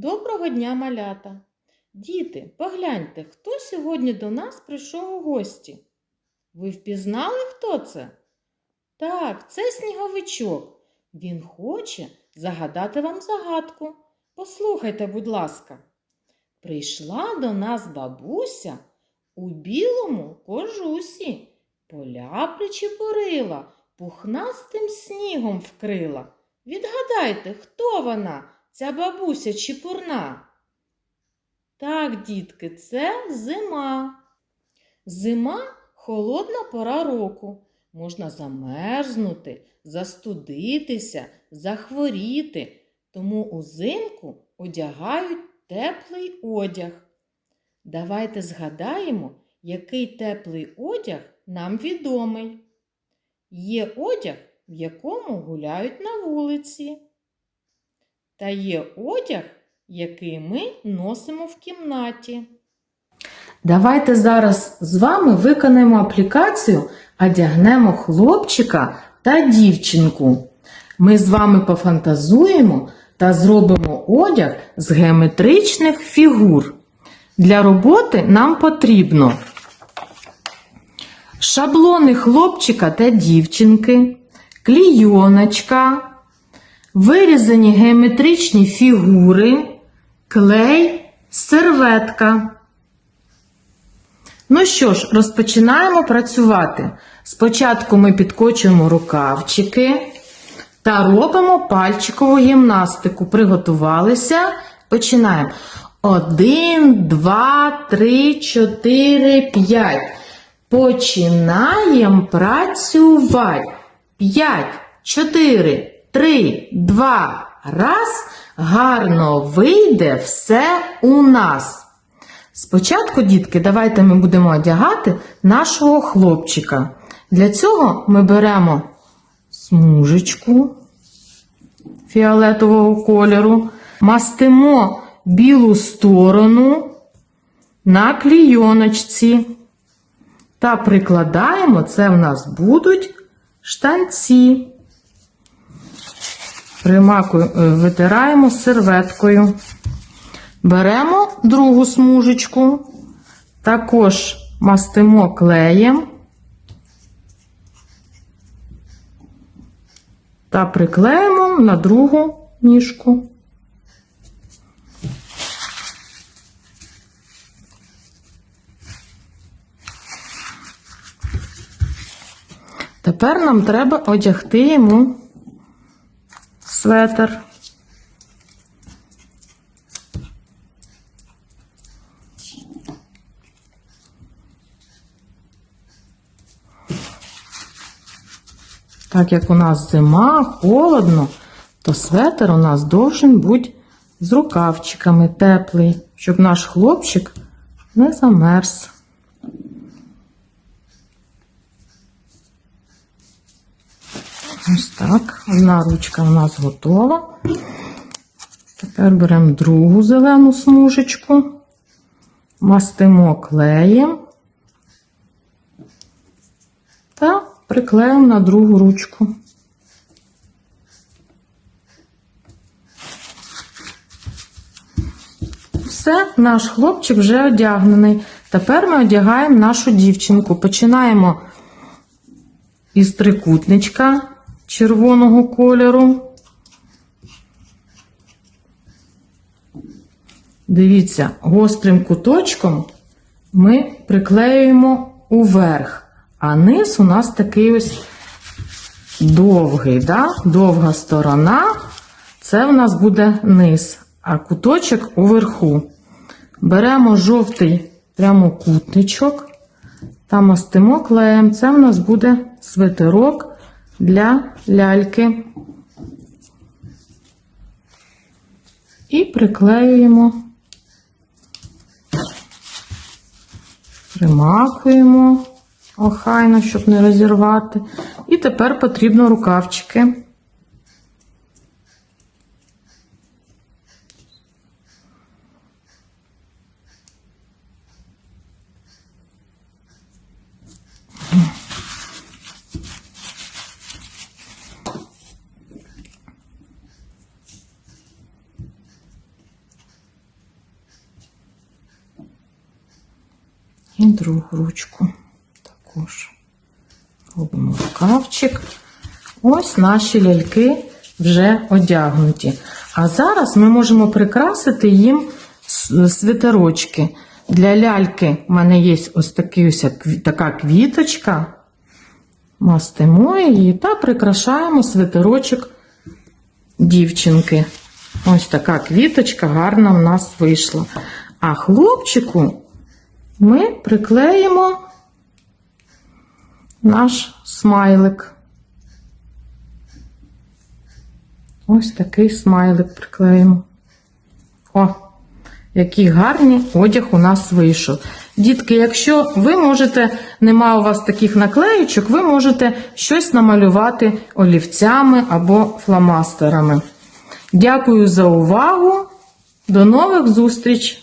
Доброго дня, малята! Діти, погляньте, хто сьогодні до нас прийшов у гості? Ви впізнали, хто це? Так, це сніговичок. Він хоче загадати вам загадку. Послухайте, будь ласка. Прийшла до нас бабуся у білому кожусі, поля причепурила, пухнастим снігом вкрила. Відгадайте, хто вона, ця бабуся чепурна? Так, дітки, це зима. Зима холодна пора року. Можна замерзнути, застудитися, захворіти. Тому узимку одягають теплий одяг. Давайте згадаємо, який теплий одяг нам відомий. Є одяг, в якому гуляють на вулиці. Та є одяг, який ми носимо в кімнаті. Давайте зараз з вами виконаємо аплікацію, одягнемо хлопчика та дівчинку. Ми з вами пофантазуємо та зробимо одяг з геометричних фігур. Для роботи нам потрібно шаблони хлопчика та дівчинки, клійоночка, вирізані геометричні фігури, клей, серветка. Ну що ж, розпочинаємо працювати. Спочатку ми підкочуємо рукавчики та робимо пальчикову гімнастику. Приготувалися. Починаємо. Один, два, три, чотири, п'ять. Починаємо працювати. П'ять, чотири, три, два, раз. Гарно вийде все у нас. Спочатку, дітки, давайте ми будемо одягати нашого хлопчика. Для цього ми беремо смужечку фіолетового кольору, мастимо білу сторону на клійоночці та прикладаємо, це в нас будуть штанці. Примакую, е, витираємо серветкою. Беремо другу смужечку, також мастимо клеєм та приклеїмо на другу ніжку. Тепер нам треба одягти йому светр. Так як у нас зима, холодно, то светр у нас должен бути з рукавчиками теплий, щоб наш хлопчик не замерз. Ось так, одна ручка у нас готова. Тепер беремо другу зелену смужечку, мастимо клеєм та приклеїмо на другу ручку. Все, наш хлопчик вже одягнений. Тепер ми одягаємо нашу дівчинку. Починаємо із трикутничка червоного кольору. Дивіться, гострим куточком ми приклеюємо уверх, а низ у нас такий ось довгий, да? довга сторона, це в нас буде низ, а куточок уверху. Беремо жовтий прямокутничок та мастимо клеєм. Це в нас буде свитерок для ляльки. І приклеюємо, примакуємо охайно, щоб не розірвати. І тепер потрібно рукавчики. І другу ручку також. Робимо рукавчик. Ось наші ляльки вже одягнуті. А зараз ми можемо прикрасити їм с- свитерочки. Для ляльки в мене є ось такий, ось така квіточка. Мастимо її та прикрашаємо свитерочок дівчинки. Ось така квіточка гарна в нас вийшла. А хлопчику ми приклеїмо наш смайлик. Ось такий смайлик приклеїмо. О, який гарний одяг у нас вийшов. Дітки, якщо ви можете, нема у вас таких наклеючок, ви можете щось намалювати олівцями або фломастерами. Дякую за увагу. До нових зустріч!